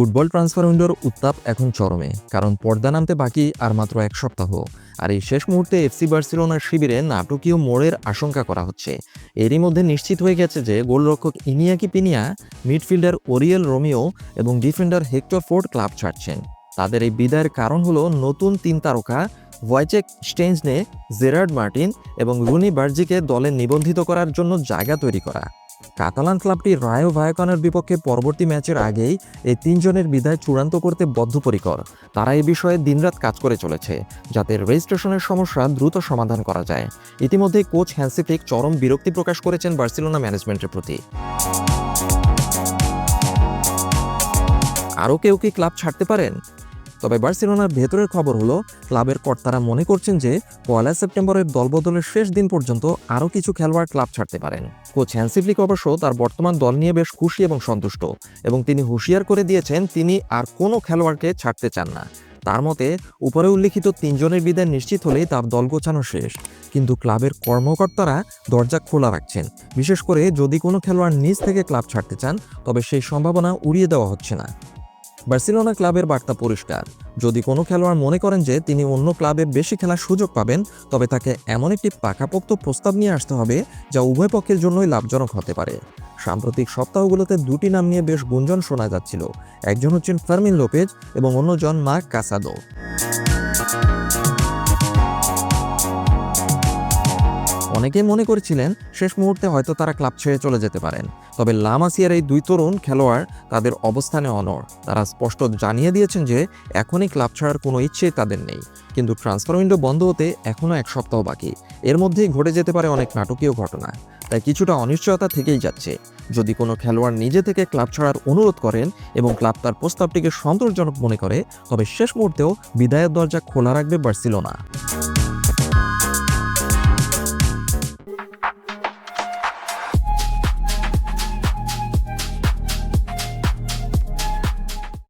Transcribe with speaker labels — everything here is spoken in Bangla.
Speaker 1: ফুটবল ট্রান্সফার উইন্ডোর উত্তাপ এখন চরমে, কারণ পর্দা নামতে বাকি আর মাত্র এক সপ্তাহ। আর এই শেষ মুহূর্তে এফসি বার্সেলোনার শিবিরে নাটকীয় মোড়ের আশঙ্কা করা হচ্ছে। এরই মধ্যে নিশ্চিত হয়ে গেছে যে গোলরক্ষক Inaki Pena, midfielder Oriol Romeu এবং ডিফেন্ডার হেক্টর ফোর্ড ক্লাব ছাড়ছেন। তাদের এই বিদায়ের কারণ হলো নতুন তিন তারকা ভয়েচেক স্টেঞ্জনে জেরার্ড মার্টিন এবং রুনি বার্জিকে দলে নিবন্ধিত করার জন্য জায়গা তৈরি করা। কাতালান ক্লাবটি রায়ো ভায়াকনের বিপক্ষে পরবর্তী ম্যাচের আগেই এই তিনজনের বিদায় চূড়ান্ত করতে বদ্ধপরিকর। তারা এ বিষয়ে দিনরাত কাজ করে চলেছে, যাতে রেজিস্ট্রেশনের সমস্যা দ্রুত সমাধান করা যায়। ইতিমধ্যে কোচ হ্যান্সিফিক চরম বিরক্তি প্রকাশ করেছেন বার্সেলোনা ম্যানেজমেন্টের প্রতি। আরও কেউ কি ক্লাব ছাড়তে পারেন? তবে বার্সেলোনার ভেতরের খবর হলো, ক্লাবের কর্তারা মনে করছেন যে পয়লা সেপ্টেম্বরের দলবদলের শেষ দিন পর্যন্ত আরও কিছু খেলোয়াড় ক্লাব ছাড়তে পারেন। কোচ হ্যান্সিফ্লিক অবশ্য তার বর্তমান দল নিয়ে বেশ খুশি এবং সন্তুষ্ট এবং তিনি হুঁশিয়ার করে দিয়েছেন তিনি আর কোনো খেলোয়াড়কে ছাড়তে চান না। তার মতে, উপরে উল্লিখিত তিনজনের বিদায় নিশ্চিত হলেই তার দল গোছানো শেষ। কিন্তু ক্লাবের কর্মকর্তারা দরজা খোলা রাখছেন। বিশেষ করে যদি কোনো খেলোয়াড় নিজ থেকে ক্লাব ছাড়তে চান, তবে সেই সম্ভাবনা উড়িয়ে দেওয়া হচ্ছে না। বার্সেলোনা ক্লাবের বার্তা পরিষ্কার। যদি কোনো খেলোয়াড় মনে করেন যে তিনি অন্য ক্লাবে বেশি খেলার সুযোগ পাবেন, তবে তাকে এমন একটি পাকাপোক্ত প্রস্তাব নিয়ে আসতে হবে যা উভয় পক্ষের জন্যই লাভজনক হতে পারে। সাম্প্রতিক সপ্তাহগুলোতে দুটি নাম নিয়ে বেশ গুঞ্জন শোনা যাচ্ছিল। একজন হচ্ছেন ফার্মিন লোপেজ এবং অন্যজন মার্ক কাসাদো। অনেকেই মনে করেছিলেন শেষ মুহূর্তে হয়তো তারা ক্লাব ছেড়ে চলে যেতে পারেন। তবে লামাসিয়ার এই দুই তরুণ খেলোয়াড় তাদের অবস্থানে অনড়। তারা স্পষ্ট জানিয়ে দিয়েছেন যে এখনই ক্লাব ছাড়ার কোনো ইচ্ছেই তাদের নেই। কিন্তু ট্রান্সফার উইন্ডো বন্ধ হতে এখনও এক সপ্তাহ বাকি। এর মধ্যেই ঘটে যেতে পারে অনেক নাটকীয় ঘটনা। তাই কিছুটা অনিশ্চয়তা থেকেই যাচ্ছে। যদি কোনো খেলোয়াড় নিজে থেকে ক্লাব ছাড়ার অনুরোধ করেন এবং ক্লাব তার প্রস্তাবটিকে সন্তোষজনক মনে করে, তবে শেষ মুহূর্তেও বিদায়ের দরজা খোলা রাখবে বার্সেলোনা।